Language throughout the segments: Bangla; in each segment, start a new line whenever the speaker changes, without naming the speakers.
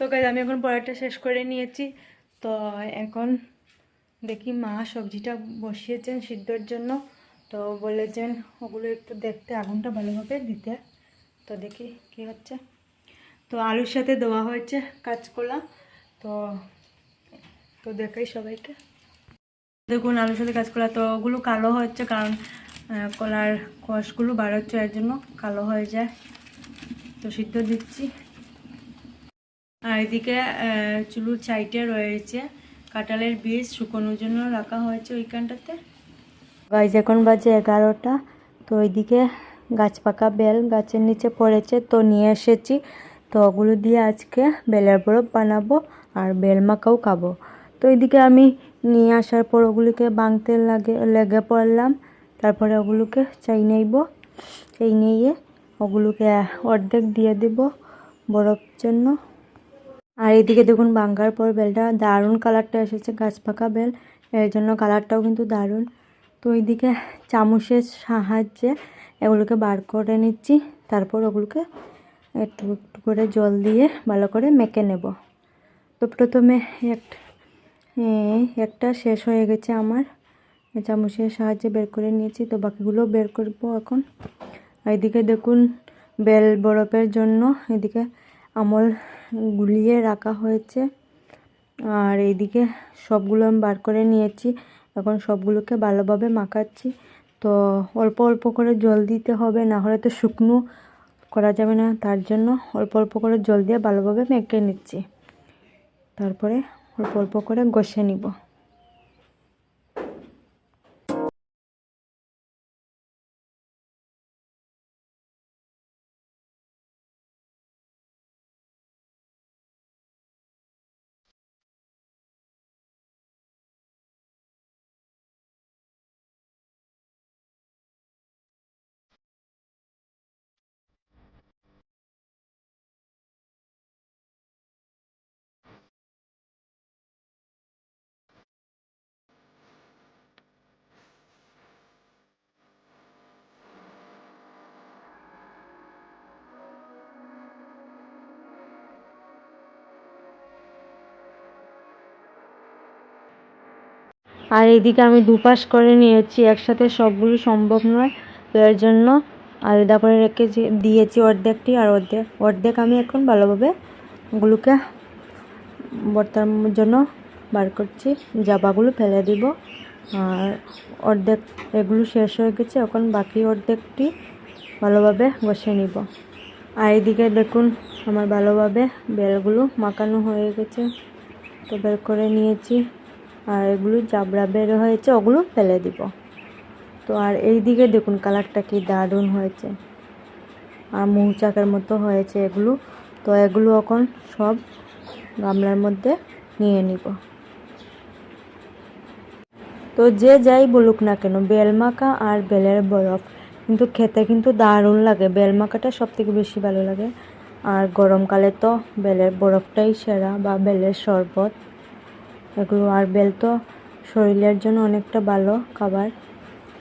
তো গাইজ আমি এখন পড়াটা শেষ করে নিয়েছি। তো এখন দেখি মা সবজিটা বসিয়েছেন সিদ্ধর জন্য। তো বলেছেন ওগুলো একটু দেখতে আগুনটা ভালোভাবে দিতে। তো দেখি কি হচ্ছে। তো আলুর সাথে দেওয়া হয়েছে কাঁচকলা। তো তো দেখাই সবাইকে। দেখুন, আলুর সাথে কাঁচকলা। তো ওগুলো কালো হচ্ছে কারণ কলার কষগুলো বার হচ্ছে, এর জন্য কালো হয়ে যায়। তো সিদ্ধ দিচ্ছি। আর এদিকে চুলুর সাইডে রয়েছে। কাঁঠালের বীজ শুকোনোর জন্য রাখা হয়েছে ওইখানটাতে। গাইজ, এখন বাজে এগারোটা। তো ওইদিকে গাছ পাকা বেল গাছের নিচে পড়েছে, তো নিয়ে এসেছি। তো ওগুলো দিয়ে আজকে বেলের বরফ বানাবো আর বেল মাখাও খাব। তো এইদিকে আমি নিয়ে আসার পর ওগুলিকে বাংতে লাগে, লেগে পড়লাম। তারপরে ওগুলোকে চাই নেইব। চাই নিয়ে ওগুলোকে অর্ধেক দিয়ে দেব বরফ জন্য। আর এদিকে দেখুন বাঙ্গার পর বেলটা, দারুণ কালারটা এসেছে, গাছ পাকা বেল, এর জন্য কালারটাও কিন্তু দারুণ। তো এইদিকে চামচের সাহায্যে এগুলোকে বার করে নিচ্ছি, তারপর ওগুলোকে একটু একটু করে জল দিয়ে ভালো করে মেখে নেব। তো প্রথমে একটা একটা শেষ হয়ে গেছে আমার চামচের সাহায্যে বের করে নিয়েছি, তো বাকিগুলো বের করব এখন। এদিকে দেখুন বেল বরফের জন্য, এদিকে আমল গুলিয়ে রাখা হয়েছে। আর এইদিকে সবগুলো আমি বার করে নিয়েছি। এখন সবগুলোকে ভালোভাবে মাখাচ্ছি। তো অল্প অল্প করে জল দিতে হবে, না হলে তো শুকনো করা যাবে না। তার জন্য অল্প অল্প করে জল দিয়ে ভালোভাবে মেখে নিচ্ছি। তারপরে অল্প অল্প করে ঘষে নিব। আর এদিকে আমি দুপাশ করে নিয়েছি, একসাথে সবগুলো সম্ভব নয়। তো এর জন্য আলাদা করে রেখে যে- দিয়েছি অর্ধেকটি, আর অর্ধেক অর্ধেক আমি এখন ভালোভাবে ওগুলোকে ভর্তার জন্য বার করছি। জাবাগুলো ফেলে দিব। আর অর্ধেক এগুলো শেষ হয়ে গেছে, এখন বাকি অর্ধেকটি ভালোভাবে বসে নিব। আর এদিকে দেখুন, আমার ভালোভাবে বেলগুলো মাখানো হয়ে গেছে। তো বের করে নিয়েছি। আর এগুলো জাবড়া বের হয়েছে, ওগুলো ফেলে দিব। তো আর এই দিকে দেখুন কালারটা কি দারুণ হয়েছে। আর মৌচাকের মতো হয়েছে এগুলো। তো এগুলো এখন সব গামলার মধ্যে নিয়ে নিব। তো যে যাই বলুক না কেন, বেলমাখা আর বেলের বরফ। কিন্তু খেতে কিন্তু দারুণ লাগে, বেলমাখাটা সব থেকে বেশি ভালো লাগে। আর গরমকালে তো বেলের বরফটাই সেরা বা বেলের শরবত। এগুলো আর বেল তো শরীরের জন্য অনেকটা ভালো খাবার।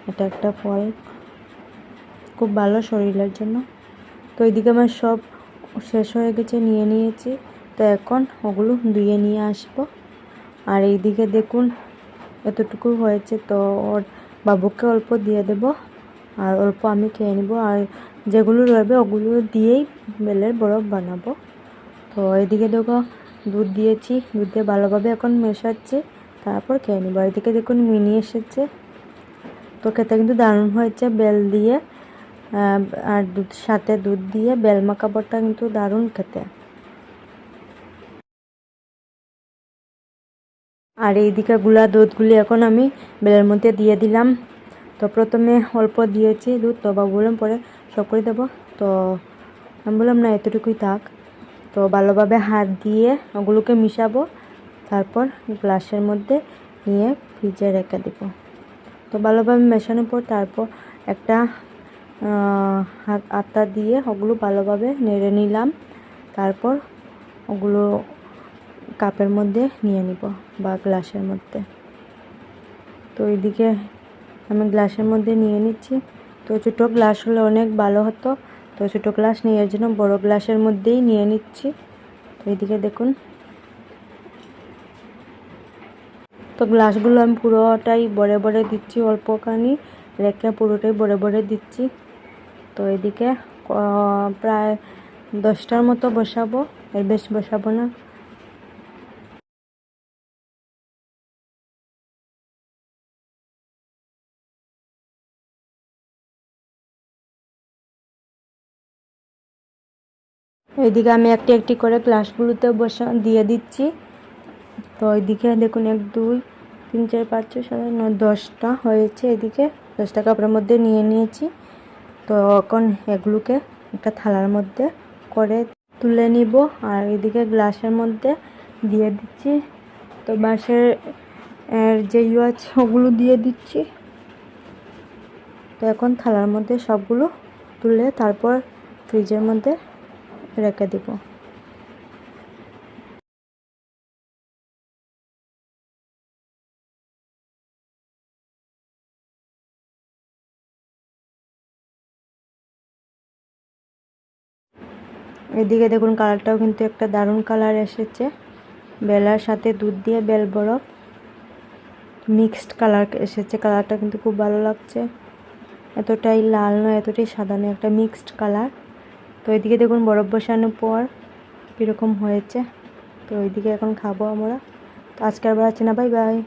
এটা একটা ফল। খুব ভালো শরীরের জন্য। তো এইদিকে আমার সব শেষ হয়ে গেছে, নিয়ে নিয়েছি। তো এখন ওগুলো ধুয়ে নিয়ে আসব। আর এইদিকে দেখুন, এতটুকু হয়েছে। তো ওর বাবুকে অল্প দিয়ে দেব। আর অল্প আমি খেয়ে নেব। আর যেগুলো রয়েবে ওগুলো দিয়েই বেলের বরফ বানাবো। তো এদিকে দেখো দুধ দিয়েছি, দুধ দিয়ে ভালোভাবে এখন মেশাচ্ছি। তারপর খেয়ে নিই বাড়ি থেকে দেখুন মিনি এসেছে। তো খেতে কিন্তু দারুণ হয়েছে বেল দিয়ে আর দুধ, সাথে দুধ দিয়ে বেল মাখাবটা কিন্তু দারুণ খেতে। আর এইদিকে গুলা দুধগুলি এখন আমি বেলের মধ্যে দিয়ে দিলাম। তো প্রথমে অল্প দিয়েছি দুধ, তো বাবু বললাম পরে সব করে দেবো। তো আমি বললাম, না, এতটুকুই থাক। তো ভালোভাবে হাত দিয়ে ওগুলোকে মিশাবো। তারপর গ্লাসের মধ্যে নিয়ে ফ্রিজে রেখে দেবো। তো ভালোভাবে মেশানোর পর তারপর একটা আটা দিয়ে ওগুলো ভালোভাবে নেড়ে নিলাম। তারপর ওগুলো কাপের মধ্যে নিয়ে নিব বা গ্লাসের মধ্যে। তো এইদিকে আমি গ্লাসের মধ্যে নিয়ে নিচ্ছি। তো ছোটো গ্লাস হলে অনেক ভালো হতো। তো ছোটো গ্লাস নেওয়ার জন্য বড় গ্লাসের মধ্যেই নিয়ে নিচ্ছি। তো এদিকে দেখুন। তো গ্লাসগুলো আমি পুরোটাই বড়ে বড়ে দিচ্ছি অল্প কানি রেখে পুরোটাই বড়ে বড়ে দিচ্ছি। তো এদিকে প্রায় দশটার মতো বসাবো, এর বেশ বসাবো না। এইদিকে আমি একটি একটি করে গ্লাসগুলোতে বসা দিয়ে দিচ্ছি। তো এইদিকে দেখুন এক, দুই, তিন, চার, পাঁচ, ছয়, সাত নয়, দশটা হয়েছে এদিকে। দশটা কাপড়ের মধ্যে নিয়ে নিয়েছি। তো এখন এগুলোকে একটা থালার মধ্যে করে তুলে নিব আর এদিকে গ্লাসের মধ্যে দিয়ে দিচ্ছি। তো বাঁশের, এর যে ইউ আছে, ওগুলো দিয়ে দিচ্ছি। তো এখন থালার মধ্যে সবগুলো তুলে তারপর ফ্রিজের মধ্যে রেখে দিব। এদিকে দেখুন কালারটাও কিন্তু একটা দারুণ কালার এসেছে। বেলার সাথে দুধ দিয়ে বেল বরফ মিক্সড কালার এসেছে। কালারটা কিন্তু খুব ভালো লাগছে। এতটাই লাল নয়, এতটাই সাদা নয়, একটা মিক্সড কালার। তো ওইদিকে দেখুন বরফ বসানোর পর কীরকম হয়েছে। তো ওইদিকে এখন খাব আমরা। তো আজকে আর বাড়াচ্ছি না বাই বাই